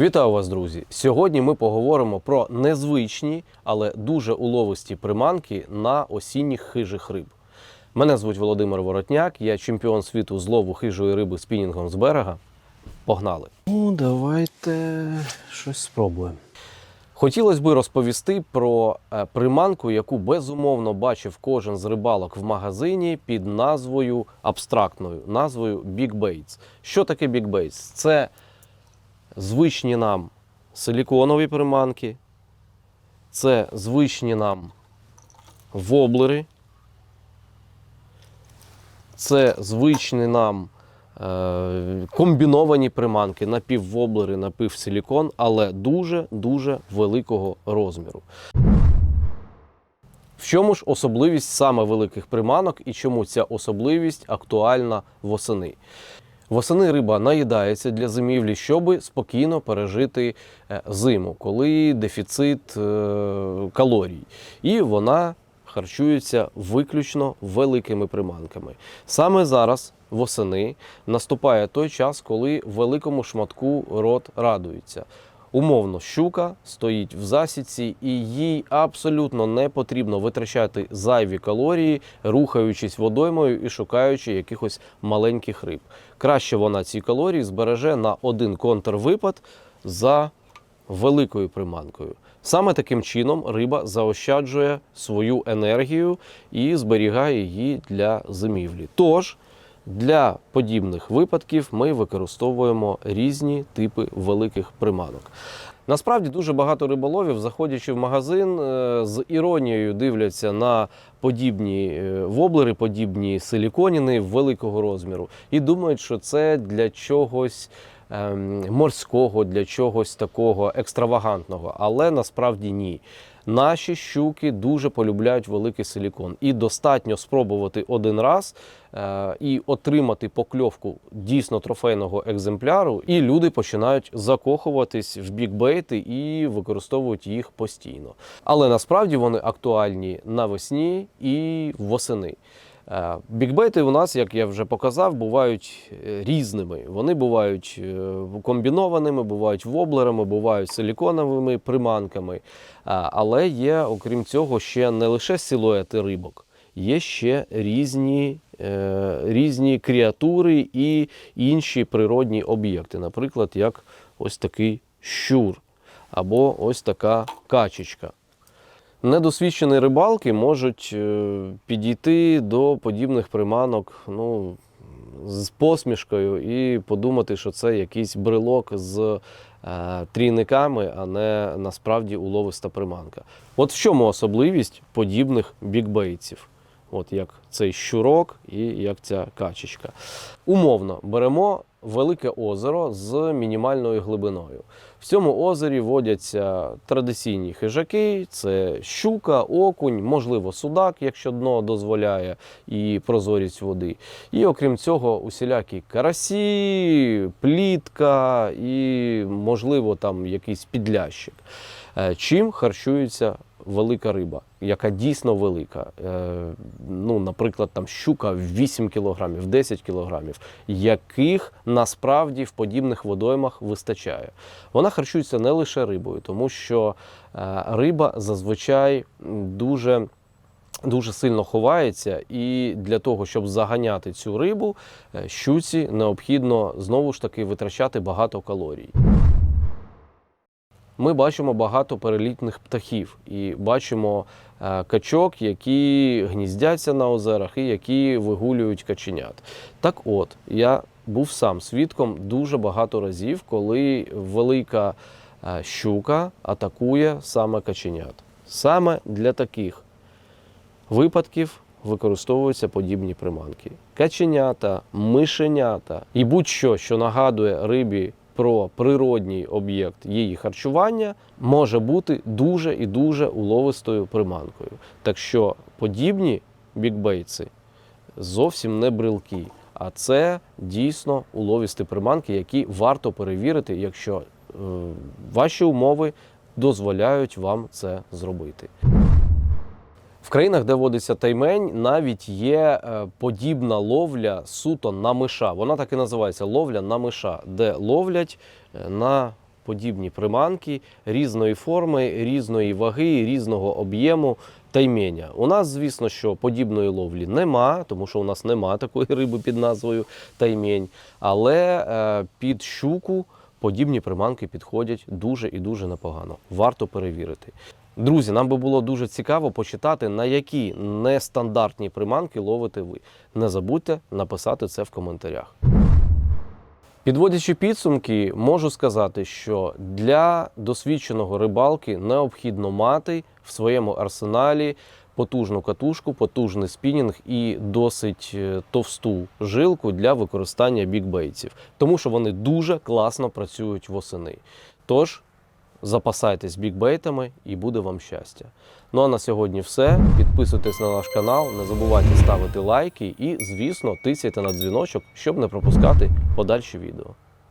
Вітаю вас, друзі! Сьогодні ми поговоримо про незвичні, але дуже уловисті приманки на осінніх хижих риб. Мене звуть Володимир Воротняк, я чемпіон світу з лову хижої риби спінінгом з берега. Погнали! Ну, давайте щось спробуємо. Хотілося б розповісти про е, приманку, яку безумовно бачив кожен з рибалок в магазині під назвою абстрактною, назвою Big Baits. Що таке Big Baits? Це звичні нам силіконові приманки, це звичні нам воблери, це звичні нам е, комбіновані приманки, напіввоблери, напівсилікон, але дуже-дуже великого розміру. В чому ж особливість саме великих приманок і чому ця особливість актуальна восени? Восени риба наїдається для зимівлі, щоб спокійно пережити е, зиму, коли дефіцит е, калорій. І вона харчується виключно великими приманками. Саме зараз, восени, наступає той час, коли великому шматку рот радується. Умовно, щука стоїть в засідці, і їй абсолютно не потрібно витрачати зайві калорії, рухаючись водоймою і шукаючи якихось маленьких риб. Краще вона ці калорії збереже на один контрвипад за великою приманкою. Саме таким чином риба заощаджує свою енергію і зберігає її для зимівлі. Тож для подібних випадків ми використовуємо різні типи великих приманок. Насправді дуже багато риболовів, заходячи в магазин, е, з іронією дивляться на подібні е, воблери, подібні силіконіни великого розміру, і думають, що це для чогось морського, для чогось такого екстравагантного. Але насправді ні. Наші щуки дуже полюбляють великий силікон, і достатньо спробувати один раз е, і отримати покльовку дійсно трофейного екземпляру. І люди починають закохуватись в бікбейти і використовують їх постійно. Але насправді вони актуальні навесні і восени. Е, Бікбейти у нас, як я вже показав, бувають е, різними. Вони бувають е, комбінованими, бувають воблерами, бувають силіконовими приманками. Але є, окрім цього, ще не лише силуети рибок, є ще різні, різні креатури і інші природні об'єкти. Наприклад, як ось такий щур або ось така качечка. Недосвідчені рибалки можуть е, підійти до подібних приманок ну, з посмішкою і подумати, що це якийсь брелок з е, трійниками, а не насправді уловиста приманка. От в чому особливість подібних бікбейтсів? От як цей щурок і як ця качечка. Умовно беремо велике озеро з мінімальною глибиною. В цьому озері водяться традиційні хижаки: це щука, окунь, можливо, судак, якщо дно дозволяє, і прозорість води. І окрім цього, усілякі карасі, плітка і, можливо, там якийсь підлящик. Е, Чим харчується велика риба, яка дійсно велика. Е, ну, наприклад, там щука 8 кілограмів, 10 кілограмів, яких насправді в подібних водоймах вистачає. Вона харчується не лише рибою, тому що е, риба зазвичай дуже. Дуже сильно ховається, і для того, щоб заганяти цю рибу, е, щуці необхідно знову ж таки витрачати багато калорій ми бачимо багато перелітних птахів і бачимо е, качок, які гніздяться на озерах і які вигулюють каченят. Так от, я був сам свідком дуже багато разів, коли велика е, щука атакує саме каченят. Саме для таких випадків використовуються подібні приманки. Каченята, мишенята і будь-що, що нагадує рибі про природній об'єкт її харчування, може бути дуже і дуже уловистою приманкою. Так що подібні бікбейтси зовсім не брилки, а це дійсно уловісті приманки, які варто перевірити, якщо е, ваші умови дозволяють вам це зробити. В країнах, де водиться таймень, навіть є е, подібна ловля суто на миша. Вона так і називається ловля на миша, де ловлять е, на подібні приманки різної форми, різної ваги, різного об'єму та ймення. У нас, звісно, що подібної ловлі нема, тому що у нас нема такої риби під назвою таймень. Але е, під щуку подібні приманки підходять дуже і дуже непогано. Варто перевірити. Друзі, нам би було дуже цікаво почитати, на які нестандартні приманки ловите ви. Не забудьте написати це в коментарях. Підводячи підсумки, можу сказати, що для досвідченого рибалки необхідно мати в своєму арсеналі потужну катушку, потужний спінінг і досить е, товсту жилку для використання бікбейтів, тому що вони дуже класно працюють восени. Тож запасайтесь бікбейтами і буде вам щастя. Ну а на сьогодні все. Підписуйтесь на наш канал, не забувайте ставити лайки і, звісно, тисяйте на дзвіночок, щоб не пропускати подальші відео.